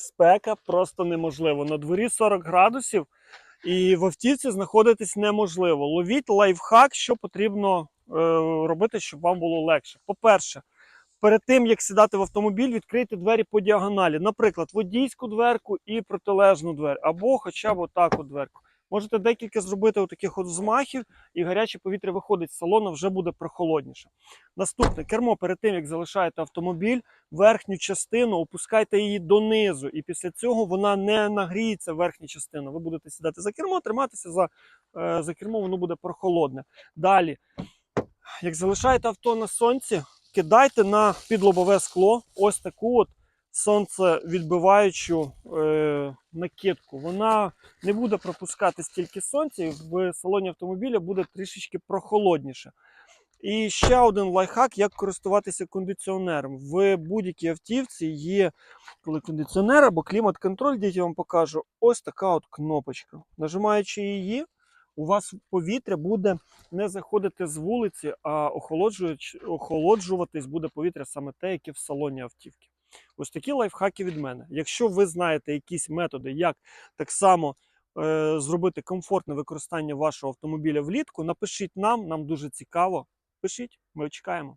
спека просто неможливо. На дворі 40 градусів, і в автівці знаходитись неможливо. Ловіть лайфхак, що потрібно е, робити, щоб вам було легше. По-перше, перед тим як сідати в автомобіль, відкрийте двері по діагоналі. Наприклад, водійську дверку і протилежну двері, або хоча б отаку дверку. Можете декілька зробити таких от взмахів, і гаряче повітря виходить з салону, вже буде прохолодніше. Наступне кермо перед тим, як залишаєте автомобіль, верхню частину опускайте її донизу, і після цього вона не нагріється верхня частина. Ви будете сідати за кермо, триматися за, е, за кермо, воно буде прохолодне. Далі, як залишаєте авто на сонці, кидайте на підлобове скло ось таку от сонцевідбиваючу е, накидку. Вона не буде пропускати стільки сонця, і в салоні автомобіля буде трішечки прохолодніше. І ще один лайфхак, як користуватися кондиціонером. В будь-якій автівці є коли кондиціонер або клімат-контроль, я вам покажу, ось така от кнопочка. Нажимаючи її, у вас повітря буде не заходити з вулиці, а охолоджуватись буде повітря саме те, яке в салоні автівки. Ось такі лайфхаки від мене. Якщо ви знаєте якісь методи, як так само е, зробити комфортне використання вашого автомобіля влітку, напишіть нам, нам дуже цікаво. Пишіть, ми чекаємо.